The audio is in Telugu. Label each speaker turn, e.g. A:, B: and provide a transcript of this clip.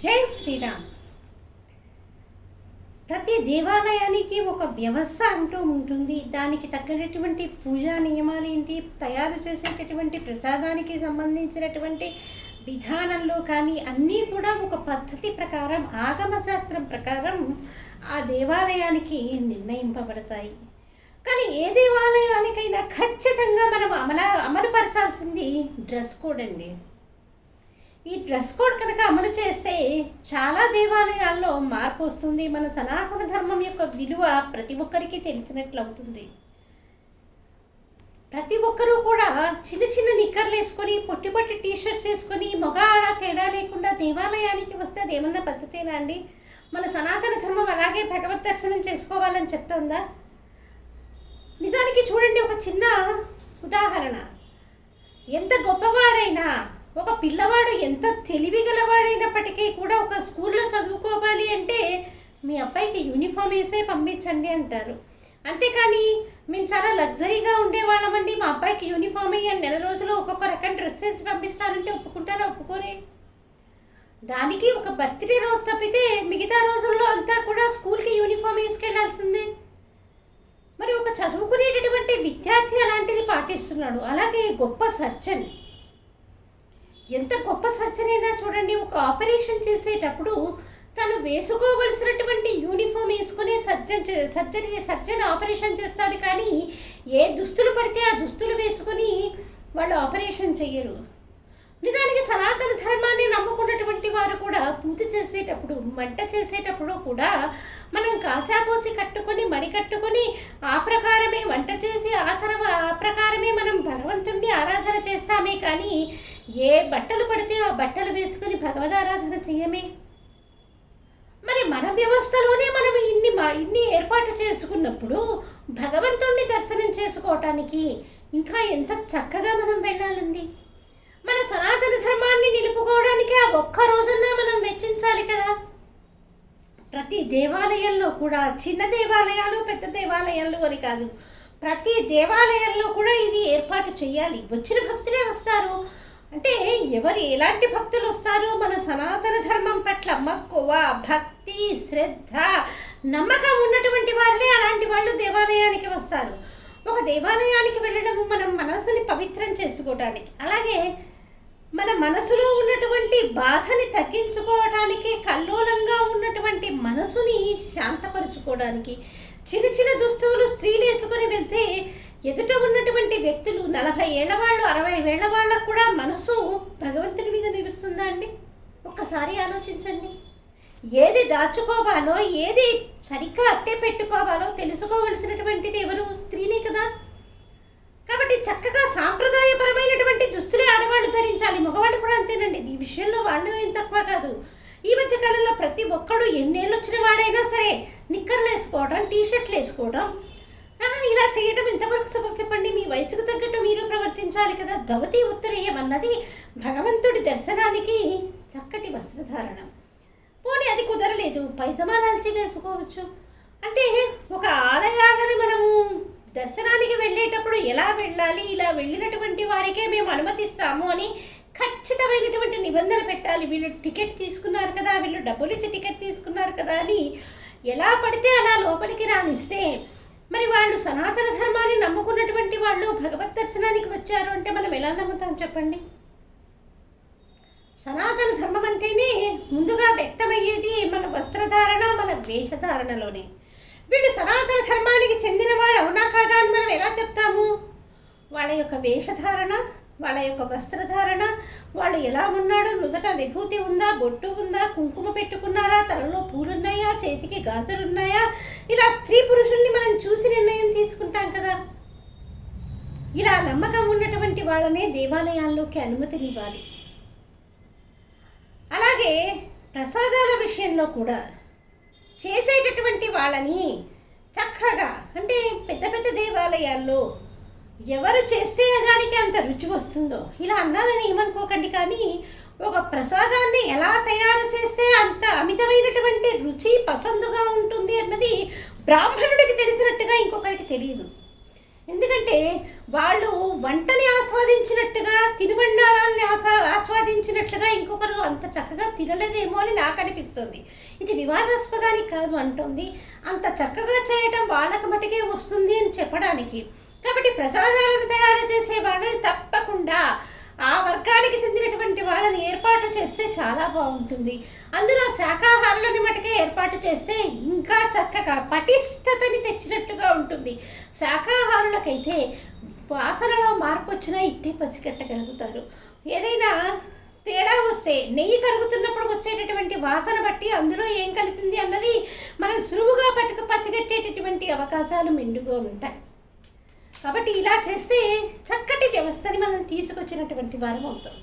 A: జై శ్రీరామ్. ప్రతి దేవాలయానికి ఒక వ్యవస్థ అంటూ ఉంటుంది. దానికి తగ్గినటువంటి పూజా నియమాలు ఏంటి? తయారు చేసేటటువంటి ప్రసాదానికి సంబంధించినటువంటి విధానంలో కానీ అన్నీ కూడా ఒక పద్ధతి ప్రకారం ఆగమశాస్త్రం ప్రకారం ఆ దేవాలయానికి నిర్ణయింపబడతాయి. కానీ ఏ దేవాలయానికైనా ఖచ్చితంగా మనం అమల అమలుపరచాల్సింది డ్రెస్ కోడ్ అండి. ఈ డ్రెస్ కోడ్ కనుక అమలు చేస్తే చాలా దేవాలయాల్లో మార్పు వస్తుంది. మన సనాతన ధర్మం యొక్క విలువ ప్రతి ఒక్కరికి తెలిసినట్లు అవుతుంది. ప్రతి ఒక్కరూ కూడా చిన్న చిన్న నిక్కర్లు వేసుకొని పొట్టి పొట్టి టీ షర్ట్స్ వేసుకొని మగ ఆడ తేడా లేకుండా దేవాలయానికి వస్తే అది ఏమన్నా పద్ధతేనా అండి? మన సనాతన ధర్మం అలాగే భగవద్ దర్శనం చేసుకోవాలని చెప్తోందా? నిజానికి చూడండి ఒక చిన్న ఉదాహరణ. ఎంత గొప్పవాడైనా ఒక పిల్లవాడు ఎంత తెలివి గలవాడైనప్పటికీ కూడా ఒక స్కూల్లో చదువుకోవాలి అంటే మీ అబ్బాయికి యూనిఫామ్ వేసే పంపించండి అంటారు. అంతేకాని మేము చాలా లగ్జరీగా ఉండేవాళ్ళమండి. మా అబ్బాయికి యూనిఫామ్ అయ్యి నెల రోజులు ఒక్కొక్క రకం డ్రెస్ వేసి పంపిస్తారంటే ఒప్పుకుంటారా ఒప్పుకోరే? దానికి ఒక బర్త్డే రోజు తప్పితే మిగతా రోజుల్లో అంతా కూడా స్కూల్కి యూనిఫామ్ వేసుకెళ్ళాల్సిందే. మరి ఒక చదువుకునేటటువంటి విద్యార్థి అలాంటిది పాటిస్తున్నాడు. అలాగే గొప్ప సర్జన్ ఎంత గొప్ప సర్జనైనా చూడండి ఒక ఆపరేషన్ చేసేటప్పుడు తను వేసుకోవలసినటువంటి యూనిఫామ్ వేసుకునే సర్జన్ చే- సర్జరీ సర్జన్ ఆపరేషన్ చేస్తాడు కానీ ఏ దుస్తులు పడితే ఆ దుస్తులు వేసుకొని వాళ్ళు ఆపరేషన్ చేయరు. నిజానికి సనాతన ధర్మాన్ని నమ్ముకున్నటువంటి వారు కూడా పూజ చేసేటప్పుడు వంట చేసేటప్పుడు కూడా మనం కాసాపోసి కట్టుకొని మడి కట్టుకొని ఆ ప్రకారమే వంట చేసి ఆ తర్వాత ఆ ప్రకారమే మనం భగవంతుణ్ణి ఆరాధన చేస్తామే కానీ ఏ బట్టలు పడితే ఆ బట్టలు వేసుకొని భగవద్ ఆరాధన మరి మన వ్యవస్థలోనే మనం ఇన్ని మా- ఇన్ని ఏర్పాటు చేసుకున్నప్పుడు భగవంతుణ్ణి దర్శనం చేసుకోవటానికి ఇంకా ఎంత చక్కగా మనం వెళ్ళాలండి? మన సనాతన ధర్మాన్ని నిలుపుకోవడానికి ఆ ఒక్క రోజున మనం వెచ్చించాలి కదా? ప్రతి దేవాలయంలో కూడా చిన్న దేవాలయాలు పెద్ద దేవాలయాలు అని కాదు ప్రతి దేవాలయంలో కూడా ఇది ఏర్పాటు చేయాలి వచ్చిన భక్తులే వస్తారు. అంటే ఎవరు ఎలాంటి భక్తులు వస్తారు? మన సనాతన ధర్మం పట్ల మక్కువ భక్తి శ్రద్ధ నమ్మకం ఉన్నటువంటి వాళ్ళే అలాంటి వాళ్ళు దేవాలయానికి వస్తారు. ఒక దేవాలయానికి వెళ్ళడం మనం మనసుని పవిత్రం చేసుకోవడానికి అలాగే మన మనసులో ఉన్నటువంటి బాధని తగ్గించుకోవడానికి కల్లోలంగా ఉన్నటువంటి మనసుని శాంతపరుచుకోవడానికి చిన్న చిన్న దుస్తువులు స్త్రీలు వేసుకొని వెళ్తే ఎదుట వ్యక్తులు నలభై ఏళ్ళ వాళ్ళు అరవై ఏళ్ళ వాళ్ళకు కూడా మనసు భగవంతుని మీద నిలుస్తుందా అండి? ఒక్కసారి ఆలోచించండి. ఏది దాచుకోవాలో ఏది సరిగ్గా అట్టే పెట్టుకోవాలో తెలుసుకోవలసినటువంటిది ఎవరు స్త్రీనే కదా. కాబట్టి చక్కగా సాంప్రదాయపరమైనటువంటి దుస్తులే ఆడవాళ్ళు ధరించాలి. మగవాళ్ళు కూడా అంతేనండి. ఈ విషయంలో వాళ్ళు ఏం తక్కువ కాదు. ఈ మధ్య కాలంలో ప్రతి ఒక్కడు ఎన్నేళ్ళు వచ్చిన వాడైనా సరే నిక్కర్లు వేసుకోవడం టీ షర్ట్లు వేసుకోవడం ఇలా చేయడం ఎంతవరకు సబబు చెప్పండి? మీ ధరించాలి కదా? ధవతి ఉత్తరీయం అన్నది భగవంతుడి దర్శనానికి చక్కటి వస్త్రధారణం. పోనీ అది కుదరలేదు. పైజమాలాల్చి వేసుకోవచ్చు. అంటే ఒక ఆలయాలని మనము దర్శనానికి వెళ్ళేటప్పుడు ఎలా వెళ్ళాలి? ఇలా వెళ్ళినటువంటి వారికే మేము అనుమతిస్తాము అని ఖచ్చితమైనటువంటి నిబంధన పెట్టాలి. వీళ్ళు టికెట్ తీసుకున్నారు కదా? వీళ్ళు డబ్బులు ఇచ్చి టికెట్ తీసుకున్నారు కదా అని ఎలా పడితే అలా లోపలికి రానిస్తే మరి వాళ్ళు సనాతన ధర్మాన్ని నమ్ముకున్నటువంటి వాళ్ళు భగవత్ దర్శనానికి వచ్చారు అంటే మనం ఎలా నమ్ముతాం చెప్పండి? సనాతన ధర్మం అంటేనే ముందుగా వ్యక్తమయ్యేది మన వస్త్రధారణ మన వేషధారణలోనే. వీళ్ళు సనాతన ధర్మానికి చెందిన వాడు అవునా కాదా అని మనం ఎలా చెప్తాము? వాళ్ళ యొక్క వేషధారణ వాళ్ళ యొక్క వస్త్రధారణ వాళ్ళు ఎలా ఉన్నాడు? నుదట విభూతి ఉందా? బొట్టు ఉందా? కుంకుమ పెట్టుకున్నారా? తలలో పూలున్నాయా? చేతికి గాజులున్నాయా? ఇలా స్త్రీ పురుషుల్ని మనం చూసి నిర్ణయం తీసుకుంటాం కదా. ఇలా నమ్మకం ఉన్నటువంటి వాళ్ళనే దేవాలయాల్లోకి అనుమతినివ్వాలి అలాగే ప్రసాదాల విషయంలో కూడా చేసేటటువంటి వాళ్ళని చక్కగా అంటే పెద్ద పెద్ద దేవాలయాల్లో ఎవరు చేస్తే దానికి అంత రుచి వస్తుందో ఇలా అన్నానని ఏమనుకోకండి కానీ ఒక ప్రసాదాన్ని ఎలా తయారు చేస్తే అంత అమితమైనటువంటి రుచి పసందుగా ఉంటుంది అన్నది బ్రాహ్మణుడికి తెలిసినట్టుగా ఇంకొకరికి తెలియదు. ఎందుకంటే వాళ్ళు వంటని ఆస్వాదించినట్టుగా తినుబండారాల్ని ఆసా ఆస్వాదించినట్లుగా ఇంకొకరు అంత చక్కగా తినలేదేమో అని నాకు అనిపిస్తుంది. ఇది వివాదాస్పదానికి కాదు అంటుంది. అంత చక్కగా చేయటం వాళ్ళకి మటుకే వస్తుంది అని చెప్పడానికి. కాబట్టి ప్రసాదాలను తయారు చేసే వాళ్ళని తప్పకుండా వాళ్ళని ఏర్పాటు చేస్తే చాలా బాగుంటుంది. అందులో శాకాహారులని మటుకే ఏర్పాటు చేస్తే ఇంకా చక్కగా పటిష్టతని తెచ్చినట్టుగా ఉంటుంది. శాకాహారులకైతే వాసనలో మార్పు వచ్చినా ఇట్టే పసిగట్టగలుగుతారు. ఏదైనా తేడా వస్తే నెయ్యి కరుగుతున్నప్పుడు వచ్చేటటువంటి వాసన బట్టి అందులో ఏం కలిసింది అన్నది మనం సులువుగా పట్టుకు పసిగట్టేటటువంటి అవకాశాలు మెండుగా ఉంటాయి. కాబట్టి ఇలా చేస్తే చక్కటి వ్యవస్థని మనం తీసుకొచ్చినటువంటి వారం అవుతాం